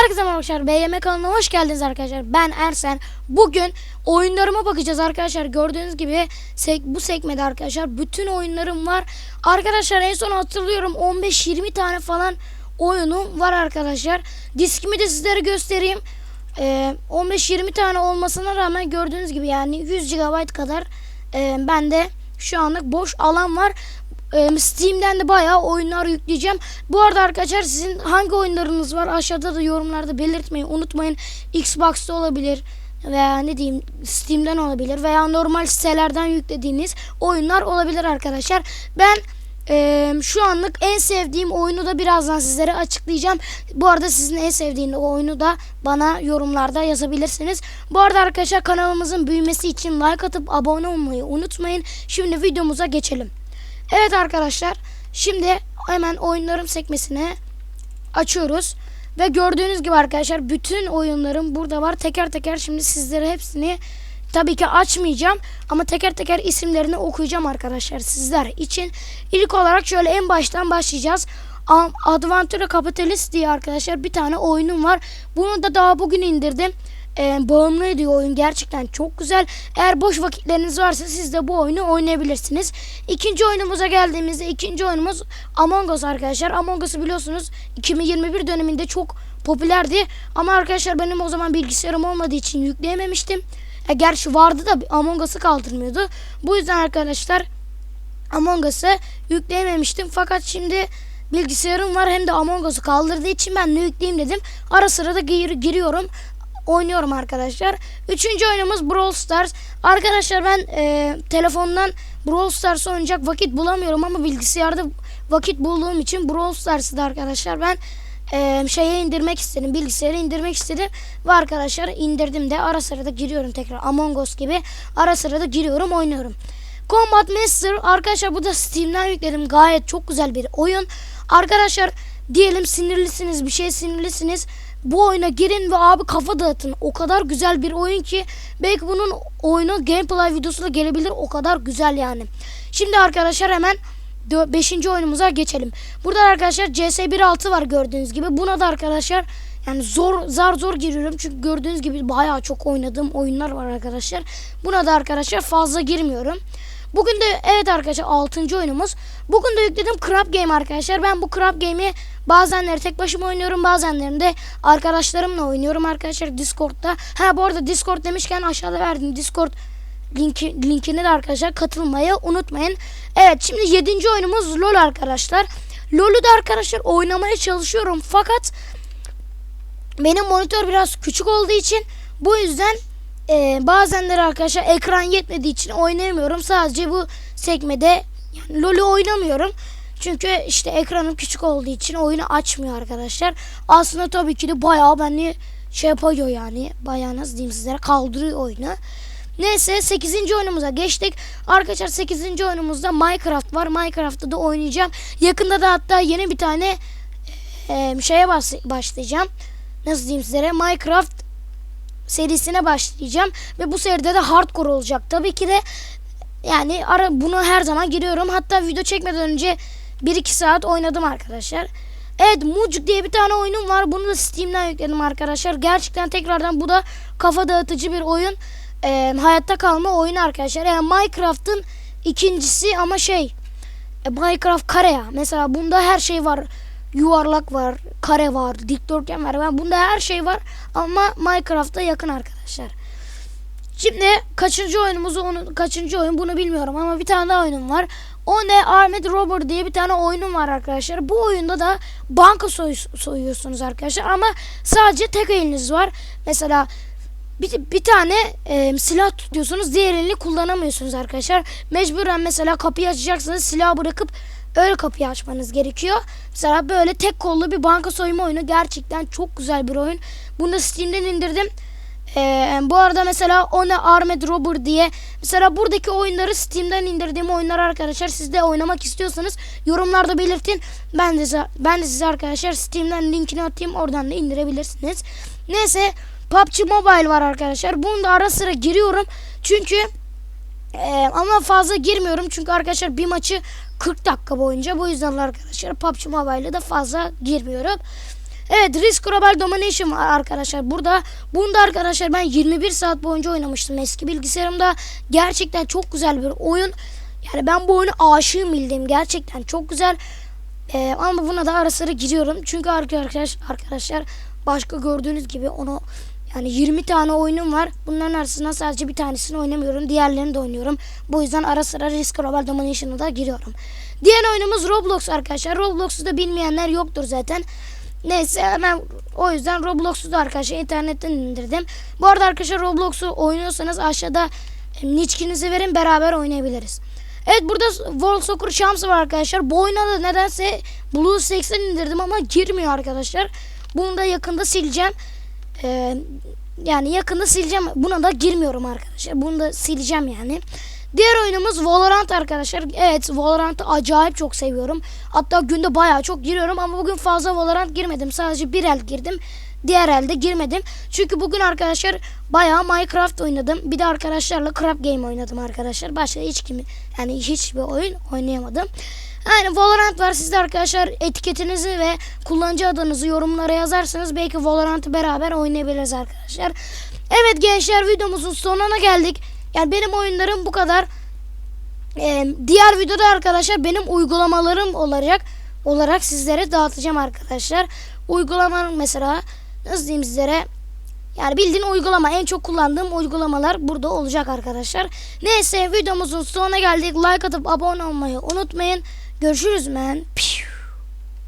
Herkese merhaba arkadaşlar. BYM kanalına hoş geldiniz arkadaşlar. Ben Ersen. Bugün oyunlarıma bakacağız arkadaşlar. Gördüğünüz gibi sek bu sekmede arkadaşlar bütün oyunlarım var. Arkadaşlar en son hatırlıyorum 15-20 tane falan oyunum var arkadaşlar. Diskimi de sizlere göstereyim. Ee, 15-20 tane olmasına rağmen gördüğünüz gibi yani 100 GB kadar e, bende şu anlık boş alan var. Ee, Steam'den de bayağı oyunlar yükleyeceğim. Bu arada arkadaşlar sizin hangi oyunlarınız var aşağıda da yorumlarda belirtmeyi unutmayın. Xbox'ta olabilir veya ne diyeyim Steam'den olabilir veya normal sitelerden yüklediğiniz oyunlar olabilir arkadaşlar. Ben e, şu anlık en sevdiğim oyunu da birazdan sizlere açıklayacağım. Bu arada sizin en sevdiğiniz oyunu da bana yorumlarda yazabilirsiniz. Bu arada arkadaşlar kanalımızın büyümesi için like atıp abone olmayı unutmayın. Şimdi videomuza geçelim. Evet arkadaşlar şimdi hemen oyunlarım sekmesine açıyoruz. Ve gördüğünüz gibi arkadaşlar bütün oyunlarım burada var. Teker teker şimdi sizlere hepsini tabii ki açmayacağım. Ama teker teker isimlerini okuyacağım arkadaşlar sizler için. İlk olarak şöyle en baştan başlayacağız. Adventure Capitalist diye arkadaşlar bir tane oyunum var. Bunu da daha bugün indirdim. Ee, bağımlı ediyor oyun gerçekten çok güzel. Eğer boş vakitleriniz varsa siz de bu oyunu oynayabilirsiniz. İkinci oyunumuza geldiğimizde ikinci oyunumuz Among Us arkadaşlar. Among Us'ı biliyorsunuz 2021 döneminde çok popülerdi. Ama arkadaşlar benim o zaman bilgisayarım olmadığı için yükleyememiştim. E, gerçi vardı da Among Us'ı kaldırmıyordu. Bu yüzden arkadaşlar Among Us'ı yükleyememiştim. Fakat şimdi bilgisayarım var hem de Among Us'ı kaldırdığı için ben de yükleyeyim dedim. Ara sıra da gir- giriyorum. Oynuyorum arkadaşlar. Üçüncü oyunumuz Brawl Stars. Arkadaşlar ben e, telefondan Brawl Stars oynayacak vakit bulamıyorum ama bilgisayarda vakit bulduğum için Brawl Stars'ı da arkadaşlar ben e, şeye indirmek istedim. Bilgisayara indirmek istedim. Ve arkadaşlar indirdim de ara sıra da giriyorum tekrar. Among Us gibi ara sıra da giriyorum oynuyorum. Combat Master arkadaşlar bu da Steam'den yükledim. Gayet çok güzel bir oyun. Arkadaşlar diyelim sinirlisiniz bir şey sinirlisiniz. Bu oyuna girin ve abi kafa dağıtın. O kadar güzel bir oyun ki belki bunun oyunu gameplay videosu da gelebilir. O kadar güzel yani. Şimdi arkadaşlar hemen 5. oyunumuza geçelim. Burada arkadaşlar CS 1.6 var gördüğünüz gibi. Buna da arkadaşlar yani zor zar zor giriyorum çünkü gördüğünüz gibi bayağı çok oynadığım oyunlar var arkadaşlar. Buna da arkadaşlar fazla girmiyorum. Bugün de evet arkadaşlar 6. oyunumuz. Bugün de yükledim Crab Game arkadaşlar. Ben bu Crab Game'i bazenleri tek başıma oynuyorum. Bazenlerinde arkadaşlarımla oynuyorum arkadaşlar Discord'da. Ha bu arada Discord demişken aşağıda verdim Discord linki, linkini de arkadaşlar katılmayı unutmayın. Evet şimdi 7. oyunumuz LoL arkadaşlar. LoL'ü de arkadaşlar oynamaya çalışıyorum fakat benim monitör biraz küçük olduğu için bu yüzden e, bazenleri arkadaşlar ekran yetmediği için oynayamıyorum. Sadece bu sekmede yani LoL'ü oynamıyorum. Çünkü işte ekranım küçük olduğu için oyunu açmıyor arkadaşlar. Aslında tabii ki de bayağı beni şey yapıyor yani. Bayağı nasıl diyeyim sizlere kaldırıyor oyunu. Neyse 8. oyunumuza geçtik. Arkadaşlar 8. oyunumuzda Minecraft var. Minecraft'ta da oynayacağım. Yakında da hatta yeni bir tane e, şeye başlayacağım. Nasıl diyeyim sizlere? Minecraft serisine başlayacağım ve bu seride de hardcore olacak. Tabii ki de yani ara bunu her zaman giriyorum. Hatta video çekmeden önce 1-2 saat oynadım arkadaşlar. Evet Mucuk diye bir tane oyunum var. Bunu da Steam'den yükledim arkadaşlar. Gerçekten tekrardan bu da kafa dağıtıcı bir oyun. Ee, hayatta kalma oyunu arkadaşlar. Yani Minecraft'ın ikincisi ama şey e, Minecraft kare ya. Mesela bunda her şey var. Yuvarlak var, kare var, dikdörtgen var. Yani bunda her şey var ama Minecraft'a yakın arkadaşlar. Şimdi kaçıncı oyunumuzu onu kaçıncı oyun bunu bilmiyorum ama bir tane daha oyunum var. O ne Armed Robber diye bir tane oyunum var arkadaşlar. Bu oyunda da banka soy, soyuyorsunuz arkadaşlar ama sadece tek eliniz var. Mesela bir, bir tane e, silah tutuyorsunuz diğer elini kullanamıyorsunuz arkadaşlar. Mecburen mesela kapıyı açacaksınız silahı bırakıp öyle kapıyı açmanız gerekiyor. Mesela böyle tek kollu bir banka soyma oyunu gerçekten çok güzel bir oyun. Bunu da Steam'den indirdim. Ee, bu arada mesela One Armed Robber diye mesela buradaki oyunları Steam'den indirdiğim oyunlar arkadaşlar siz de oynamak istiyorsanız yorumlarda belirtin. Ben de ben de size arkadaşlar Steam'den linkini atayım oradan da indirebilirsiniz. Neyse PUBG Mobile var arkadaşlar. Bunu da ara sıra giriyorum. Çünkü ee, ama fazla girmiyorum çünkü arkadaşlar bir maçı 40 dakika boyunca bu yüzden arkadaşlar PUBG Mobile'e de fazla girmiyorum. Evet Risk Global Domination var arkadaşlar. Burada bunda arkadaşlar ben 21 saat boyunca oynamıştım eski bilgisayarımda. Gerçekten çok güzel bir oyun. Yani ben bu oyunu aşığım bildiğim gerçekten çok güzel. Ee, ama buna da ara sıra giriyorum. Çünkü arkadaşlar arkadaşlar başka gördüğünüz gibi onu yani 20 tane oyunum var. Bunların arasından sadece bir tanesini oynamıyorum. Diğerlerini de oynuyorum. Bu yüzden ara sıra Risk Global Domination'a da giriyorum. Diğer oyunumuz Roblox arkadaşlar. Roblox'u da bilmeyenler yoktur zaten. Neyse hemen o yüzden Roblox'u da arkadaşlar internetten indirdim. Bu arada arkadaşlar Roblox'u oynuyorsanız aşağıda e, nickinizi verin beraber oynayabiliriz. Evet burada World Soccer Champs var arkadaşlar. Bu oyuna da nedense Blue 80 indirdim ama girmiyor arkadaşlar. Bunu da yakında sileceğim. Ee, yani yakında sileceğim. Buna da girmiyorum arkadaşlar. Bunu da sileceğim yani. Diğer oyunumuz Valorant arkadaşlar. Evet Valorant'ı acayip çok seviyorum. Hatta günde bayağı çok giriyorum ama bugün fazla Valorant girmedim. Sadece bir el girdim. Diğer elde girmedim. Çünkü bugün arkadaşlar bayağı Minecraft oynadım. Bir de arkadaşlarla Crab Game oynadım arkadaşlar. Başka hiç kimi yani hiçbir oyun oynayamadım. Yani Valorant var. Siz de arkadaşlar etiketinizi ve kullanıcı adınızı yorumlara yazarsanız belki Valorant'ı beraber oynayabiliriz arkadaşlar. Evet gençler videomuzun sonuna geldik. Yani benim oyunlarım bu kadar. Ee, diğer videoda arkadaşlar benim uygulamalarım olacak olarak sizlere dağıtacağım arkadaşlar. Uygulamalarım mesela nasıl diyeyim sizlere yani bildiğin uygulama en çok kullandığım uygulamalar burada olacak arkadaşlar. Neyse videomuzun sonuna geldik. Like atıp abone olmayı unutmayın. Görüşürüz men.